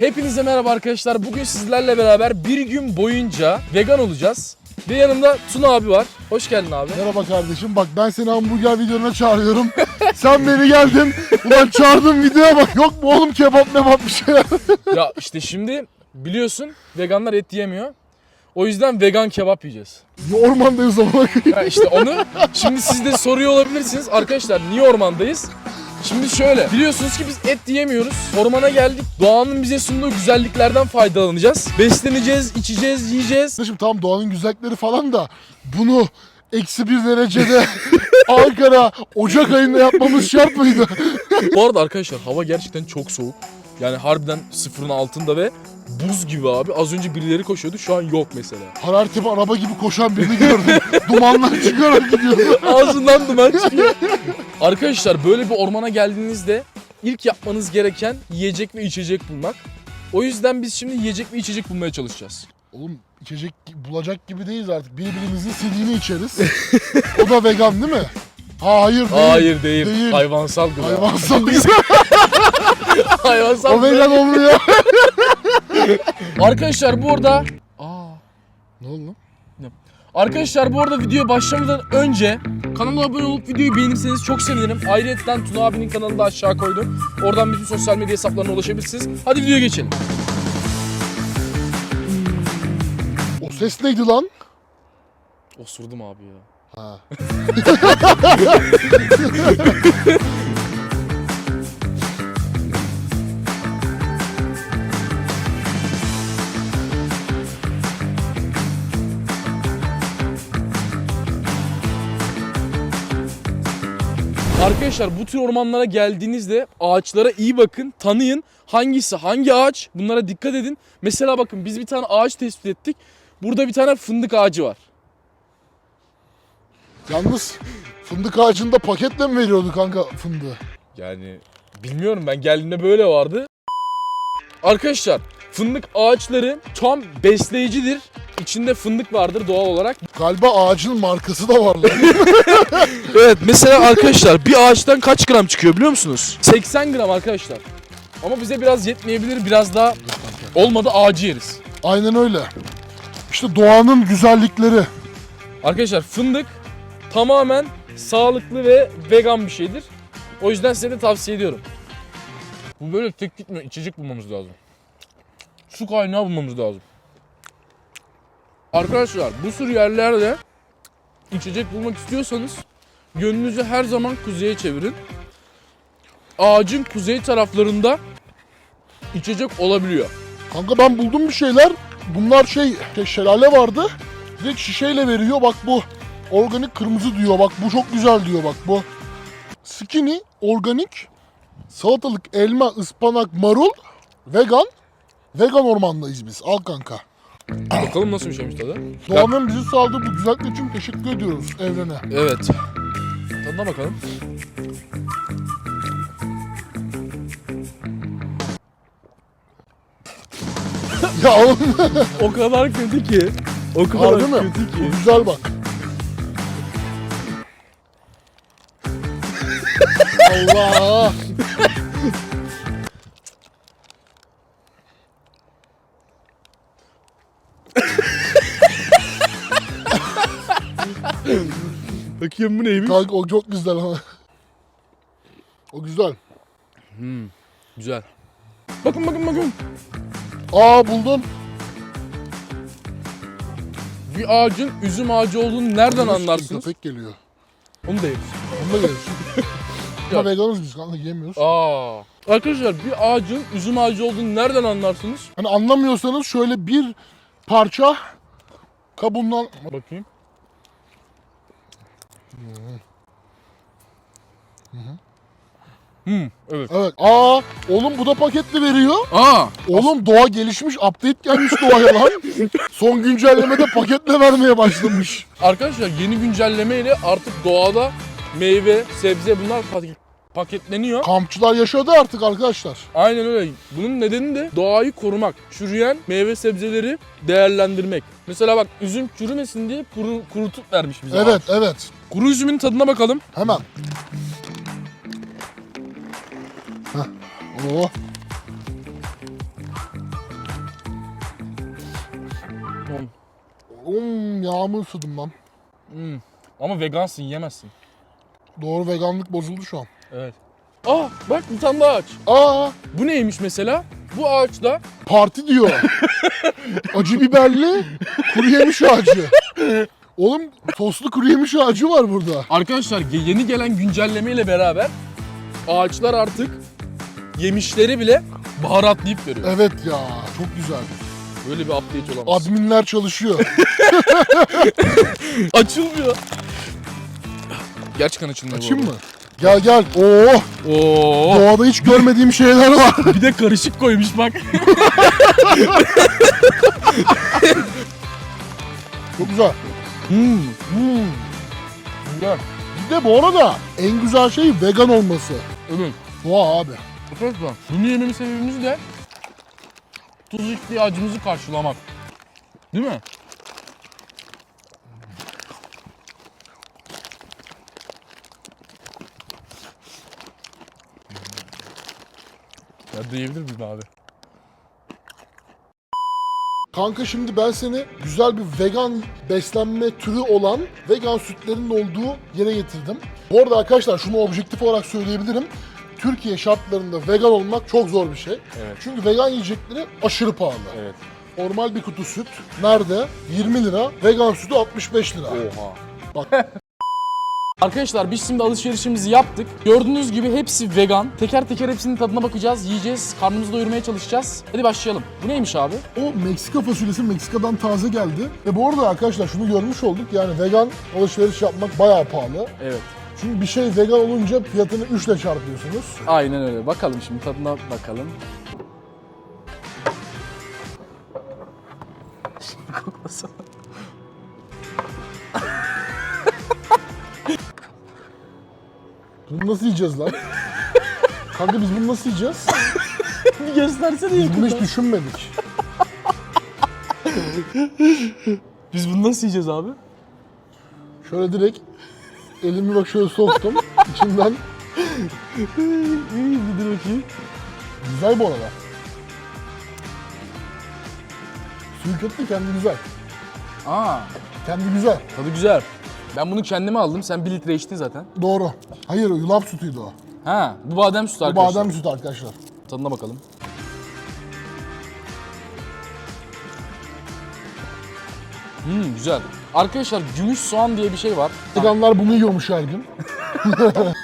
Hepinize merhaba arkadaşlar. Bugün sizlerle beraber bir gün boyunca vegan olacağız. Ve yanımda Tuna abi var. Hoş geldin abi. Merhaba kardeşim. Bak ben seni hamburger videona çağırıyorum. Sen beni geldin. Ulan çağırdığın videoya bak. Yok mu oğlum kebap mebap bir şey. ya işte şimdi biliyorsun veganlar et yemiyor. O yüzden vegan kebap yiyeceğiz. Ormandayız ama. Ya işte onu şimdi siz de soruyor olabilirsiniz. Arkadaşlar niye ormandayız? Şimdi şöyle biliyorsunuz ki biz et yiyemiyoruz. Ormana geldik. Doğanın bize sunduğu güzelliklerden faydalanacağız. Besleneceğiz, içeceğiz, yiyeceğiz. Kardeşim tamam doğanın güzellikleri falan da bunu eksi bir derecede Ankara Ocak ayında yapmamız şart mıydı? Bu arada arkadaşlar hava gerçekten çok soğuk. Yani harbiden sıfırın altında ve buz gibi abi. Az önce birileri koşuyordu şu an yok mesela. Hararetli bir araba gibi koşan birini gördüm. Dumanlar çıkarak gidiyor. Ağzından duman çıkıyor. Arkadaşlar böyle bir ormana geldiğinizde ilk yapmanız gereken yiyecek ve içecek bulmak. O yüzden biz şimdi yiyecek ve içecek bulmaya çalışacağız. Oğlum içecek bulacak gibi değiliz artık. Birbirimizin sildiğini içeriz. o da vegan değil mi? Hayır değil. Hayır değil. Değil. Hayvansal gıda. Hayvansal Hayvansal O gıda. vegan olmuyor. Arkadaşlar bu arada... Aa. ne oldu lan? Arkadaşlar bu arada videoya başlamadan önce kanala abone olup videoyu beğenirseniz çok sevinirim. Ayrıca Tuna abinin kanalını da aşağı koydum. Oradan bütün sosyal medya hesaplarına ulaşabilirsiniz. Hadi videoya geçelim. O ses neydi lan? Osurdum abi ya. Ha. Arkadaşlar bu tür ormanlara geldiğinizde ağaçlara iyi bakın, tanıyın. Hangisi hangi ağaç? Bunlara dikkat edin. Mesela bakın biz bir tane ağaç tespit ettik. Burada bir tane fındık ağacı var. Yalnız fındık ağacında paketle mi veriyordu kanka fındığı? Yani bilmiyorum ben geldiğimde böyle vardı. Arkadaşlar fındık ağaçları tam besleyicidir. İçinde fındık vardır doğal olarak. Galiba ağacın markası da var lan. Evet mesela arkadaşlar bir ağaçtan kaç gram çıkıyor biliyor musunuz? 80 gram arkadaşlar. Ama bize biraz yetmeyebilir biraz daha olmadı ağacı yeriz. Aynen öyle. İşte doğanın güzellikleri. Arkadaşlar fındık tamamen sağlıklı ve vegan bir şeydir. O yüzden size de tavsiye ediyorum. Bu böyle tek gitmiyor. içecek bulmamız lazım. Su kaynağı bulmamız lazım. Arkadaşlar bu tür yerlerde içecek bulmak istiyorsanız yönünüzü her zaman kuzeye çevirin. Ağacın kuzey taraflarında içecek olabiliyor. Kanka ben buldum bir şeyler. Bunlar şey, şey şelale vardı. Direkt şişeyle veriyor. Bak bu organik kırmızı diyor. Bak bu çok güzel diyor bak bu. Skinny, organik, salatalık, elma, ıspanak, marul, vegan. Vegan ormandayız biz. Al kanka. Bakalım nasıl bir şeymiş tadı. Doğanın bizi sağladığı bu güzellik için teşekkür ediyoruz evrene. Evet. Tadına bakalım. Ya oğlum O kadar kötü ki. O kadar harbi mi? kötü Bu ki. güzel bak. Allah. Bakayım bu neymiş? Kanka o çok güzel ama. O güzel. Güzel. Bakın bakın bakın. Aa buldum. Bir ağacın üzüm ağacı olduğunu nereden anlarsınız? Köpek geliyor. Onu da yeriz. Onu da yeriz. Ama veganız biz kanka yemiyoruz. Aa. Arkadaşlar bir ağacın üzüm ağacı olduğunu nereden anlarsınız? Hani anlamıyorsanız şöyle bir parça kabuğundan Bakayım. Hmm, evet. Evet. Aa oğlum bu da paketli veriyor. Aa, Oğlum doğa gelişmiş update gelmiş doğaya lan. Son güncellemede paketle vermeye başlamış. arkadaşlar yeni güncelleme ile artık doğada meyve, sebze bunlar paket- paketleniyor. Kampçılar yaşadı artık arkadaşlar. Aynen öyle. Bunun nedeni de doğayı korumak. Çürüyen meyve sebzeleri değerlendirmek. Mesela bak üzüm çürümesin diye kuru, kurutup vermiş bize. Evet evet. Kuru üzümün tadına bakalım. Hemen. Heh. Oo. Hmm. Um, yağmur ısıdım ben. Hmm. Ama vegansın yemezsin. Doğru veganlık bozuldu şu an. Evet. Aa bak bir tane daha ağaç. Aa Bu neymiş mesela? Bu ağaçta parti diyor. Acı biberli kuru yemiş ağacı. Oğlum soslu kuru yemiş ağacı var burada. arkadaşlar yeni gelen güncellemeyle beraber ağaçlar artık yemişleri bile baharatlayıp veriyor. Evet ya çok güzel. Böyle bir update olamaz. Adminler çalışıyor. Açılmıyor. Gerçekten açılmıyor bu Açayım mı? Gel gel. Oo, Oo. doğada hiç görmediğim şeyler var. Bir de karışık koymuş bak. Çok güzel. Hmm. Hmm. Güzel. Bir de bu arada en güzel şey vegan olması. Evet. Doğa abi. Arkadaşlar bunu yememin sebebimiz de tuz ihtiyacımızı karşılamak. Değil mi? Ya diyebilir miyim abi? Kanka şimdi ben seni güzel bir vegan beslenme türü olan vegan sütlerin olduğu yere getirdim. Bu arada arkadaşlar şunu objektif olarak söyleyebilirim. Türkiye şartlarında vegan olmak çok zor bir şey. Evet. Çünkü vegan yiyecekleri aşırı pahalı. Evet. Normal bir kutu süt nerede? 20 lira. Vegan sütü 65 lira. Oha. Bak Arkadaşlar biz şimdi alışverişimizi yaptık. Gördüğünüz gibi hepsi vegan. Teker teker hepsinin tadına bakacağız, yiyeceğiz, karnımızı doyurmaya çalışacağız. Hadi başlayalım. Bu neymiş abi? o Meksika fasulyesi Meksika'dan taze geldi. Ve bu arada arkadaşlar şunu görmüş olduk. Yani vegan alışveriş yapmak bayağı pahalı. Evet. Çünkü bir şey vegan olunca fiyatını 3 ile çarpıyorsunuz. Aynen öyle. Bakalım şimdi tadına bakalım. Şimdi koklasana. Bunu nasıl yiyeceğiz lan? Kanka biz bunu nasıl yiyeceğiz? Bir göstersene Biz bunu hiç düşünmedik. Biz bunu nasıl yiyeceğiz abi? Şöyle direkt elimi bak şöyle soktum. İçinden İyi bir bakayım. güzel bu arada. Suyu kötü kendi güzel. Aa, Kendi güzel. tadı güzel. Ben bunu kendime aldım. Sen 1 litre içtin zaten. Doğru. Hayır yulaf sütüydü o. Ha, bu badem sütü Bu arkadaşlar. badem sütü arkadaşlar. Tadına bakalım. Hmm, güzel. Arkadaşlar gümüş soğan diye bir şey var. Veganlar bunu yiyormuş her gün.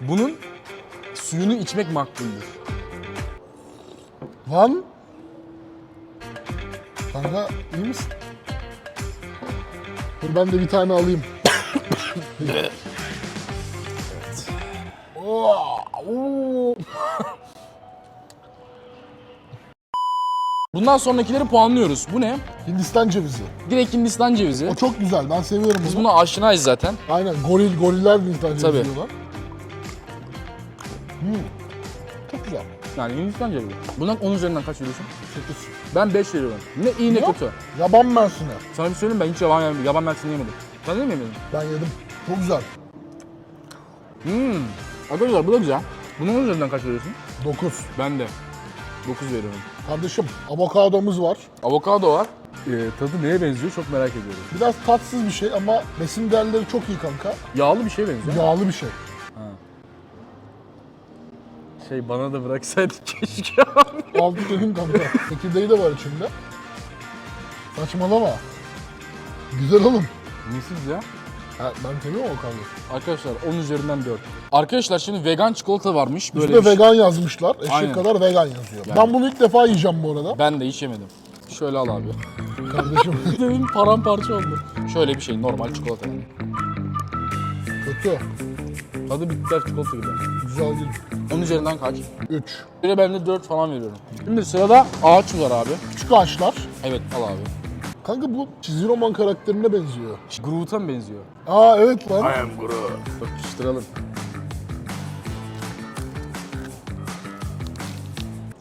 Bunun suyunu içmek makbuldür. Lan. Kanka iyi misin? Dur ben de bir tane alayım. evet. Oo, oo. Bundan sonrakileri puanlıyoruz. Bu ne? Hindistan cevizi. Direkt Hindistan cevizi. O çok güzel. Ben seviyorum Biz bunu. buna aşinayız zaten. Aynen goril goriller Hindistan cevizi Tabii. diyorlar. Hmm. Çok güzel. Yani Hindistan cevizi. Bundan 10 üzerinden kaç veriyorsun? 8. Ben 5 veriyorum. Ne iyi ne Yok. kötü. Yaban mersini. Sana bir söyleyeyim ben hiç yaban, yaban, yaban mersini yemedim. Sen de mi yemedin? Ben yedim. Çok güzel. Hmm. Arkadaşlar bu da güzel. Bunun 10 üzerinden kaç veriyorsun? 9. Ben de. 9 veriyorum. Kardeşim avokadomuz var. Avokado var. Ee, tadı neye benziyor çok merak ediyorum. Biraz tatsız bir şey ama besin değerleri çok iyi kanka. Yağlı bir şey benziyor. Yağlı bir şey. Şey bana da bıraksaydık keşke. Altı dedim kanka. Çekirdeği de var içinde. Saçmalama. Güzel oğlum. Nesiz ya? Ha, ben seviyorum o kahve. Arkadaşlar 10 üzerinden 4. Arkadaşlar şimdi vegan çikolata varmış. Böyle Üstüne bir şey. vegan yazmışlar. Eşek Aynen. kadar vegan yazıyor. Yani. Ben bunu ilk defa yiyeceğim bu arada. Ben de hiç yemedim. Şöyle al abi. Kardeşim Dedim paramparça oldu. Şöyle bir şey normal çikolata yani. kötü. Tadı bitter çikolata gibi. Güzel değil. 10 üzerinden kaç? 3. Bir ben de 4 falan veriyorum. Şimdi sırada ağaç var abi. Küçük ağaçlar. Evet al abi. Kanka bu çizgi roman karakterine benziyor. Groot'a mı benziyor? Aa evet lan. am Groot. Bakıştıralım.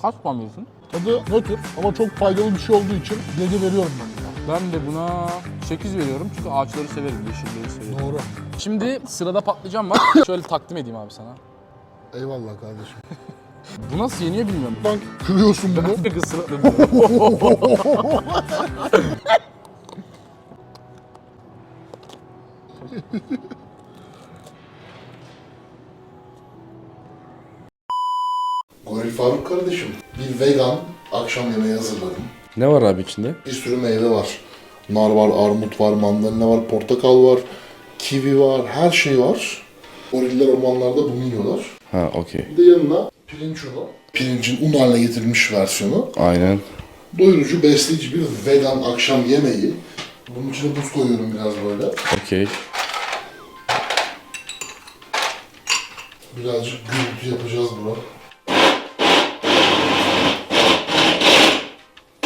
Kaç puan veriyorsun? Tadı nötr ama çok faydalı bir şey olduğu için 7 veriyorum ben buna. Ben de buna 8 veriyorum çünkü ağaçları severim, yeşilleri severim. Doğru. Şimdi sırada patlıcan var. Şöyle takdim edeyim abi sana. Eyvallah kardeşim. Bu nasıl yeniyor bilmiyorum. Bak kırıyorsun bunu. Bir ısırık. Goril Faruk kardeşim. Bir vegan akşam yemeği hazırladım. ne var abi içinde? Bir sürü meyve var. Nar var, armut var, mandalina var, portakal var, kivi var, her şey var. Goriller ormanlarda bunu yiyorlar. Ha okey. Bir de yanına pirinç unu. Pirincin un haline getirilmiş versiyonu. Aynen. Doyurucu, besleyici bir vegan akşam yemeği. Bunun içine buz koyuyorum biraz böyle. Okey. Birazcık gürültü yapacağız bro.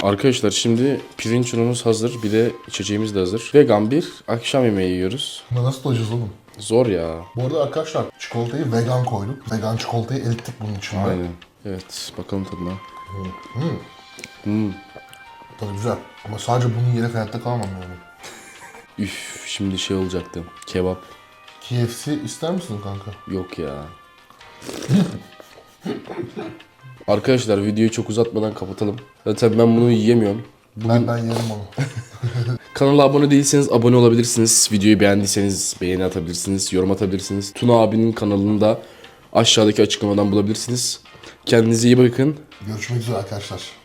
Arkadaşlar şimdi pirinç unumuz hazır. Bir de içeceğimiz de hazır. Vegan bir akşam yemeği yiyoruz. Buna nasıl doyacağız oğlum? Zor ya. Bu arada arkadaşlar çikolatayı vegan koyduk. Vegan çikolatayı erittik bunun içinde. Aynen. Evet bakalım tadına. Tabii güzel. Ama sadece bunu yiyerek hayatta kalamam yani. Üf şimdi şey olacaktı. Kebap. KFC ister misin kanka? Yok ya. Arkadaşlar videoyu çok uzatmadan kapatalım. Zaten ben bunu yiyemiyorum. Ben ben yerim onu. Kanala abone değilseniz abone olabilirsiniz. Videoyu beğendiyseniz beğeni atabilirsiniz, yorum atabilirsiniz. Tuna abinin kanalını da aşağıdaki açıklamadan bulabilirsiniz. Kendinize iyi bakın. Görüşmek üzere arkadaşlar.